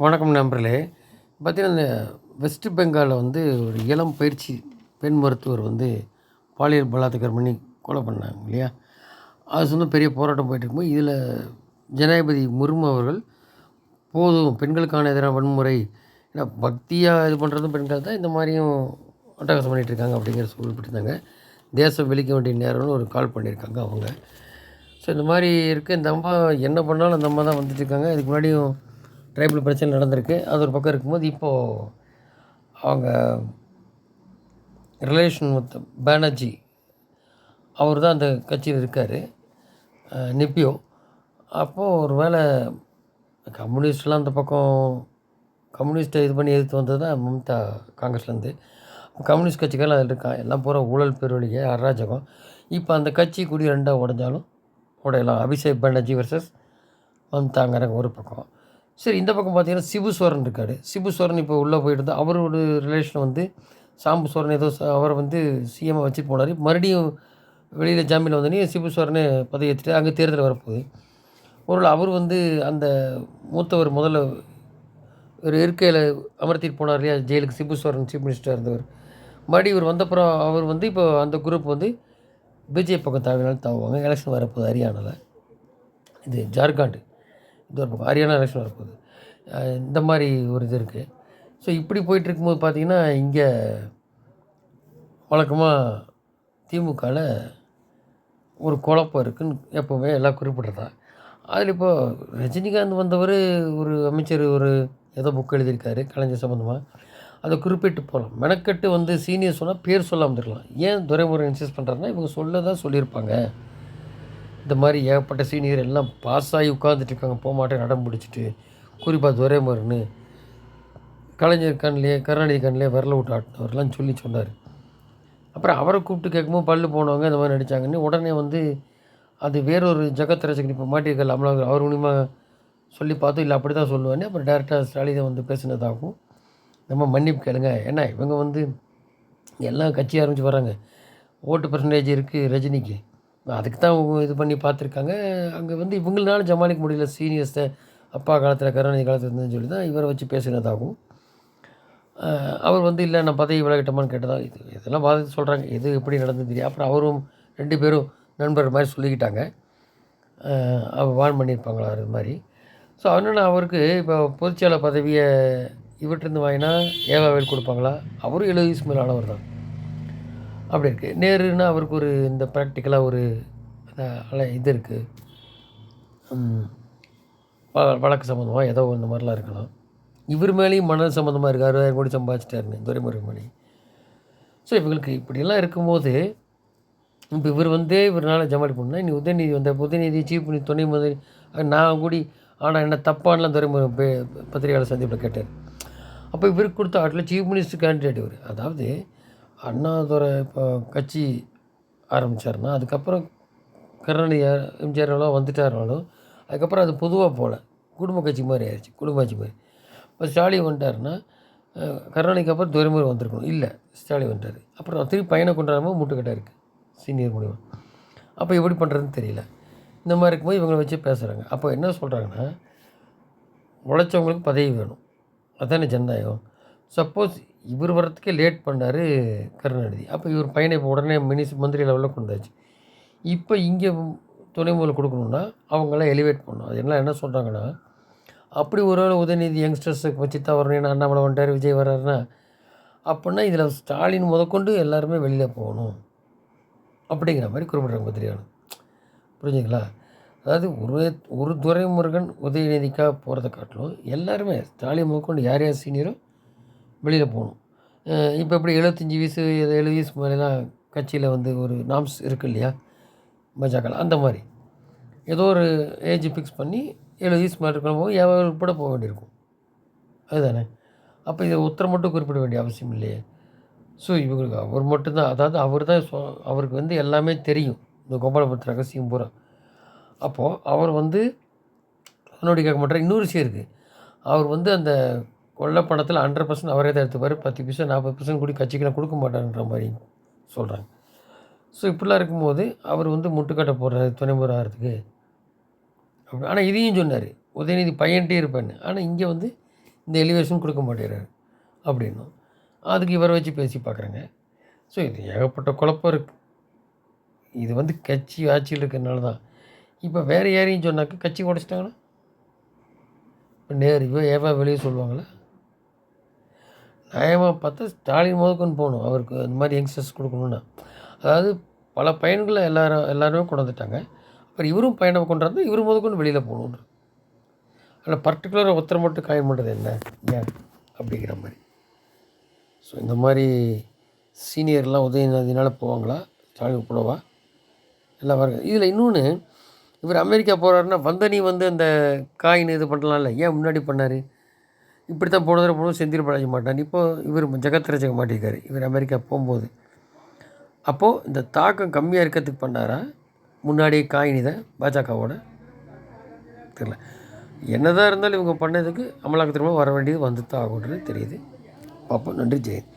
வணக்கம் நண்பர்களே. பார்த்தீங்கன்னா இந்த வெஸ்ட் பெங்காலில் வந்து ஒரு இளம் பயிற்சி பெண் மருத்துவர் வந்து பாலியல் பலாத்காரம் பண்ணி கொலை பண்ணாங்க இல்லையா? அது சொன்ன பெரிய போராட்டம் போயிட்டுருக்கும்போது இதில் ஜனாதிபதி முர்மு அவர்கள் போதும் பெண்களுக்கான எதிரான வன்முறை ஏன்னா பக்தியாக இது பண்ணுறதும் பெண்கள் தான் இந்த மாதிரியும் அட்டகாசம் பண்ணிகிட்டு இருக்காங்க அப்படிங்கிற சொல்லிவிட்டுருந்தாங்க தேசம் வெளிக்க வேண்டிய நேரம்னு ஒரு கால் பண்ணியிருக்காங்க அவங்க. ஸோ இந்த மாதிரி இருக்குது இந்த அம்மா என்ன பண்ணாலும் அந்த அம்மா தான் வந்துட்டுருக்காங்க இதுக்கு முன்னாடியும் ட்ரைபிள் பிரச்சனை நடந்திருக்கு. அது ஒரு பக்கம் இருக்கும்போது இப்போது அவங்க ரிலேஷன் வித் பானர்ஜி அவர் தான் அந்த கட்சியில் இருக்கார். நிப்பியோ. அப்போது ஒரு வேளை கம்யூனிஸ்ட்லாம் அந்த பக்கம் கம்யூனிஸ்ட்டை இது பண்ணி எதிர்த்து வந்தது தான் மம்தா காங்கிரஸ்லேருந்து கம்யூனிஸ்ட் கட்சிகள் அதில் இருக்கான். எல்லாம் பூரா ஊழல் பெருவழிகை அராஜகம். இப்போ அந்த கட்சி கூடி ரெண்டாக உடஞ்சாலும் உடையலாம். அபிஷேக் பானர்ஜி வர்சஸ் மம்தாங்கிற ஒரு பக்கம். சரி இந்த பக்கம் பார்த்தீங்கன்னா சிபு சோரன் இருக்கார். சிபு சோரன் இப்போ உள்ளே போயிட்டு இருந்தால் அவரோட ரிலேஷன் வந்து சாம்பு சோரன் ஏதோ அவரை வந்து சிஎம்மாக வச்சுட்டு போனார். மறுபடியும் வெளியில் ஜாமீன் வந்தோடனே சிபு சோரனே பதவி ஏற்றிட்டு அங்கே தேர்தல் வரப்போகுது. ஒரு அவர் வந்து அந்த மூத்தவர் முதல்ல ஒரு இருக்கையில் அமர்த்திட்டு போனார் இல்லையா? ஜெயிலுக்கு சிபு சோரன் சீஃப் மினிஸ்டராக இருந்தவர். மறுபடியும் இவர் வந்தப்புறம் அவர் வந்து இப்போ அந்த குரூப் வந்து பிஜேபி பக்கம் தாவினாலும் தாவுவாங்க. எலெக்ஷன் வரப்போகுது ஹரியானாவில் இது ஜார்க்கண்ட். இது ஒரு ஹரியானா எலெக்ஷன் வரப்போகுது இந்த மாதிரி ஒரு இது இருக்குது ஸோ இப்படி போயிட்டு இருக்கும்போது பார்த்தீங்கன்னா இங்கே வழக்கமாக திமுகவில் ஒரு குழப்பம் இருக்குன்னு எப்போவுமே எல்லாம் குறிப்பிட்றதா. அதில் இப்போது ரஜினிகாந்த் வந்தவர் ஒரு அமைச்சர் ஒரு ஏதோ புக் எழுதியிருக்காரு கலைஞர் சம்மந்தமாக அதை குறிப்பிட்டு போகலாம் மெனக்கட்டு வந்து சீனியர் சொன்னால் பேர் சொல்லாமல் இருக்கலாம். ஏன் துரைமுறை இன்சிஸ்ட் பண்ணுறாருன்னா இவங்க சொல்ல தான் சொல்லியிருப்பாங்க. இந்த மாதிரி ஏகப்பட்ட சீனியர் எல்லாம் பாஸ் ஆகி உட்காந்துட்டு இருக்காங்க. நடம் பிடிச்சிட்டு குறிப்பாக துரைமுருகன்னு கலைஞர் கண்ணிலே கருணாநிதி கண்ணிலே விரல விட்டு ஆட்டினவர்லாம் சொல்லி சொன்னார். அப்புறம் அவரை கூப்பிட்டு கேட்கும்போது பல்லு போனவங்க இந்த மாதிரி நடித்தாங்கன்னு உடனே வந்து அது வேறொரு ஜெகத் ரசிகன் இப்போ மாட்டியிருக்கல அமலாக அவர் மூலிமா சொல்லி பார்த்தோம். இல்லை அப்படி தான் சொல்லுவானே அப்புறம் டேரெக்டாக ஸ்டாலினை வந்து பேசினதாகவும் நம்ம மன்னிப்பு கேளுங்க. ஏன்னா இவங்க வந்து எல்லாம் கட்சி ஆரம்பித்து வராங்க ஓட்டு பர்சன்டேஜ் இருக்குது ரஜினிக்கு. அதுக்கு தான் இது பண்ணி பார்த்துருக்காங்க. அங்கே வந்து இவங்களால ஜமாளிக்க முடியல. சீனியர்ஸை அப்பா காலத்தில் கருணாநிதி காலத்தில் இருந்ததுன்னு சொல்லி தான் இவரை வச்சு பேசினதாகவும் அவர் வந்து இல்லை நான் பதவி விலகிட்டோமான்னு கேட்டதா இது இதெல்லாம் பார்த்து சொல்கிறாங்க எது எப்படி நடந்தது தெரியும் அப்புறம் அவரும் ரெண்டு பேரும் நண்பர் மாதிரி சொல்லிக்கிட்டாங்க. அவர் வான் பண்ணியிருப்பாங்களா அது மாதிரி. ஸோ அதனால அவருக்கு இப்போ பொதுச்செயலாளர் பதவியை இவற்றிருந்து வாங்கினா ஏவாவில் கொடுப்பாங்களா? அவரும் எழுபது வயசு மேலே தான். அப்படி இருக்குது நேருன்னா அவருக்கு ஒரு இந்த ப்ராக்டிக்கலாக ஒரு அந்த இது இருக்குது வழக்கு சம்மந்தமாக ஏதோ இந்த மாதிரிலாம் இருக்கலாம். இவர் மேலேயும் மணல் சம்மந்தமாக இருக்குது அறுபதாயிரம் கோடி சம்பாதிச்சிட்டாருன்னு துரைமுருகன் மேலே ஸோ இவங்களுக்கு இப்படியெல்லாம் இருக்கும்போது இப்போ இவர் வந்து இவரால் ஜமாளி பண்ணால் நீ உதயநிதி வந்த உதயநிதி சீஃப் மினி துணை முதல் நான் கூடி ஆனால் என்ன தப்பானலாம் துறைமுறை பத்திரிகையாளர் சந்திப்பில் கேட்டார். அப்போ இவருக்கு கொடுத்த ஆட்டில் சீஃப் மினிஸ்டர் கேண்டிடேட் இவர். அதாவது அண்ணாதுரை இப்போ கட்சி ஆரம்பித்தாருன்னா அதுக்கப்புறம் கருணாநிதி எம்ஜிஆர்லாம் வந்துட்டாருனாலும் அதுக்கப்புறம் அது பொதுவாக போகல குடும்ப கட்சி மாதிரி ஆயிடுச்சு குடும்ப கட்சி மாதிரி. இப்போ ஸ்டாலின் வந்துட்டாருன்னா கருணாநிதிக்கு அப்புறம் துரைமுருகன் வந்திருக்கணும். இல்லை ஸ்டாலின் வந்துட்டார். அப்புறம் திருப்பி பையனை கொண்டாடாமல் முட்டுக்கட்டா இருக்குது சீனியர் மூலிமா அப்போ எப்படி பண்ணுறதுன்னு தெரியல. இந்த மாதிரி இருக்கும்போது இவங்களை வச்சு பேசுகிறாங்க அப்போ என்ன சொல்கிறாங்கன்னா உழைச்சவங்களுக்கு பதவி வேணும். அதானே ஜனநாயகம். சப்போஸ் இவர் வர்றதுக்கே லேட் பண்ணார் கருணாநிதி. அப்போ இவர் பையனை இப்போ உடனே மினிஸ் மந்திரி லெவலில் கொண்டாச்சு. இப்போ இங்கே துணை முதல் கொடுக்கணுன்னா அவங்களாம் எலிவேட் பண்ணணும். அது என்ன என்ன சொல்கிறாங்கன்னா அப்படி ஒருவேளை உதயநிதி யங்ஸ்டர்ஸுக்கு வச்சு வரணும். ஏன்னா அண்ணாமலை வந்துட்டார் விஜய் வர்றாருன்னா அப்படின்னா இதில் ஸ்டாலின் முதற்கொண்டு எல்லாருமே வெளியில் போகணும். அப்படிங்கிற மாதிரி குறிப்பிட்றாங்க பத்திரிகையாளர். புரிஞ்சுங்களா? அதாவது ஒரு ஒரு துரைமுருகன் உதயநிதிக்காக போகிறத காட்டிலும் எல்லாருமே ஸ்டாலின் முதற்கொண்டு யார் யார் சீனியரோ வெளியில் போகணும். இப்போ எப்படி எழுபத்தஞ்சி வயசு எழுபது வயசு மாதிரிலாம் கட்சியில் வந்து ஒரு நாம்ஸ் இருக்கு இல்லையா? பாஜகவில் அந்த மாதிரி. ஏதோ ஒரு ஏஜ் ஃபிக்ஸ் பண்ணி எழுபது வயசு மாதிரி இருக்கிறவங்க எவ்வளோ கூட போக வேண்டியிருக்கும். அதுதானே? அப்போ இதை உத்தரம் மட்டும் குறிப்பிட வேண்டிய அவசியம் இல்லையே. ஸோ இவங்களுக்கு அவர் மட்டும்தான். அதாவது அவர் தான் சொ அவருக்கு வந்து எல்லாமே தெரியும். இந்த கோபாலபுரத்து ரகசியம் பூரா. அப்போது அவர் வந்து அதனுடைய கேட்க மாட்டார். இன்னொரு விஷயம் இருக்குது அவர் வந்து அந்த கொள்ள பணத்தில் ஹண்ட்ரட் பர்சன்ட் அவரே தான் எடுத்துப்பார். பத்து பர்சன்ட் நாற்பது பர்சன்ட் கூட கட்சிக்கெலாம் கொடுக்க மாட்டாருன்ற மாதிரி சொல்கிறாங்க ஸோ இப்படிலாம் இருக்கும்போது அவர் வந்து முட்டுக்கட்டை போடுறாரு துணைமுறை ஆகிறதுக்கு அப்படி ஆனால் இதையும் சொன்னார். உதயநிதி பையன்ட்டே இருப்பேன்னு. ஆனால் இங்கே வந்து இந்த எலிவேஷன் கொடுக்க மாட்டேறாரு அப்படின்னும் அதுக்கு இவரை வச்சு பேசி பார்க்குறேங்க. ஸோ இது ஏகப்பட்ட குழப்பம் இருக்குது இது வந்து கட்சி ஆட்சியில் இருக்கிறதுனால தான். இப்போ வேறு யாரையும் சொன்னாக்க கட்சி உடச்சிட்டாங்கன்னா இப்போ நேர் இவ ஏவா வெளியே சொல்லுவாங்களே? நியாயமாக பார்த்தா ஸ்டாலின் முதற்கொண்டு போகணும். அவருக்கு இந்த மாதிரி யங்ஸ்டர்ஸ் கொடுக்கணுன்னா அதாவது பல பயன்களை எல்லாரும் எல்லாருமே கொண்டு வந்துட்டாங்க அப்புறம் இவரும் பயணம் கொண்டாந்து இவரும் இவர் முதற்கொண்டு வெளியில் போகணுன்ற ஆனால் பர்டிகுலராக ஒருத்தர் மட்டும் காயம் பண்ணுறது என்ன? ஏன்? அப்படிங்கிற மாதிரி. ஸோ இந்த மாதிரி சீனியர்லாம் உதயநிதினால போவாங்களா? ஸ்டாலின் போடவா எல்லாம் வருங்க இதில் இன்னொன்று இவர் அமெரிக்கா போகிறாருன்னா வந்தனி வந்து அந்த காயின் இது பண்ணலாம்ல. ஏன் முன்னாடி பண்ணார்? இப்படி தான் போன தடவை போனது செந்தில் பாலாஜி மாட்டான் இப்போ இவர் ஜெகத் ரஜக மாட்டிருக்காரு இவர் அமெரிக்கா போகும்போது. அப்போது இந்த தாக்கம் கம்மியாக இருக்கிறதுக்கு பண்ணாரா? முன்னாடியே காயினி தான் பாஜகவோட? தெரில என்னதான் இருந்தாலும் இவங்க பண்ணதுக்கு அமலாக்கத்திரமாக வர வேண்டியது வந்து தான் ஆகுன்றது தெரியுது. பார்ப்போம். நன்றி ஜெயந்த்